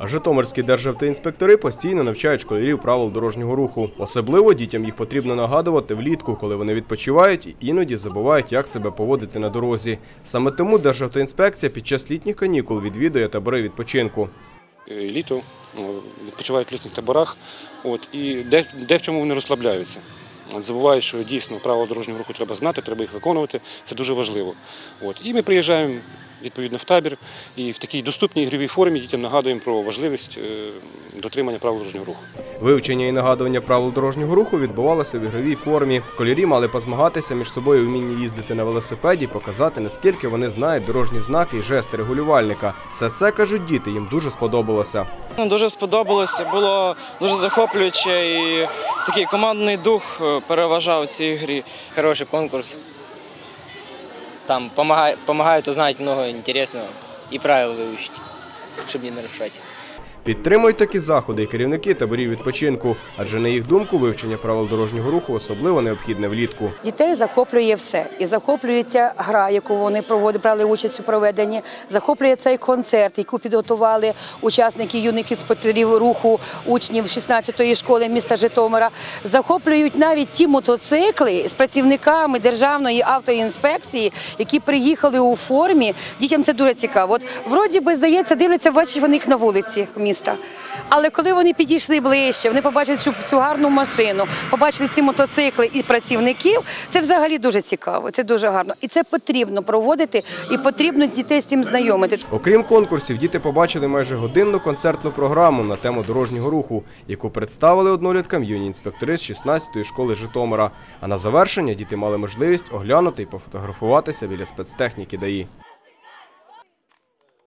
Житомирські державтоінспектори постійно навчають школярів правил дорожнього руху. Особливо дітям їх потрібно нагадувати влітку, коли вони відпочивають іноді забувають, як себе поводити на дорозі. Саме тому Державтоінспекція під час літніх канікул відвідує табори відпочинку. Е, літо, е, відпочивають в літніх таборах, от, і де, де в чому вони розслабляються. От, забувають, що дійсно правила дорожнього руху треба знати, треба їх виконувати, це дуже важливо. От, і ми приїжджаємо відповідно в табір і в такій доступній ігровій формі дітям нагадуємо про важливість е, дотримання правил дорожнього руху. Вивчення і нагадування правил дорожнього руху відбувалося в ігровій формі. Школярі мали позмагатися між собою у вмінні їздити на велосипеді, показати наскільки вони знають дорожні знаки і жести регулювальника. Все це кажуть діти, їм дуже сподобалося. Ну, Дуже сподобалося, було дуже захоплююче і такий командний дух е, переважав в цій грі. Хороший конкурс. Там помогают, помогают узнать много интересного и правил выучить, чтобы не нарушать. Підтримують такі заходи і керівники таборів відпочинку, адже на їх думку вивчення правил дорожнього руху особливо необхідне влітку. Дітей захоплює все. І захоплюється гра, яку вони проводили, брали участь у проведенні. Захоплює цей концерт, який підготували учасники юних інспекторів руху учнів 16-ї школи міста Житомира. Захоплюють навіть ті мотоцикли з працівниками державної автоінспекції, які приїхали у формі. Дітям це дуже цікаво. От вроді би здається, дивляться, бачать вони їх на вулиці міста. Але коли вони підійшли ближче, вони побачили цю, цю гарну машину, побачили ці мотоцикли і працівників. Це взагалі дуже цікаво. Це дуже гарно. І це потрібно проводити, і потрібно дітей з цим знайомити. Окрім конкурсів, діти побачили майже годинну концертну програму на тему дорожнього руху, яку представили одноліткам юні інспектори з 16-ї школи Житомира. А на завершення діти мали можливість оглянути і пофотографуватися біля спецтехніки ДАІ.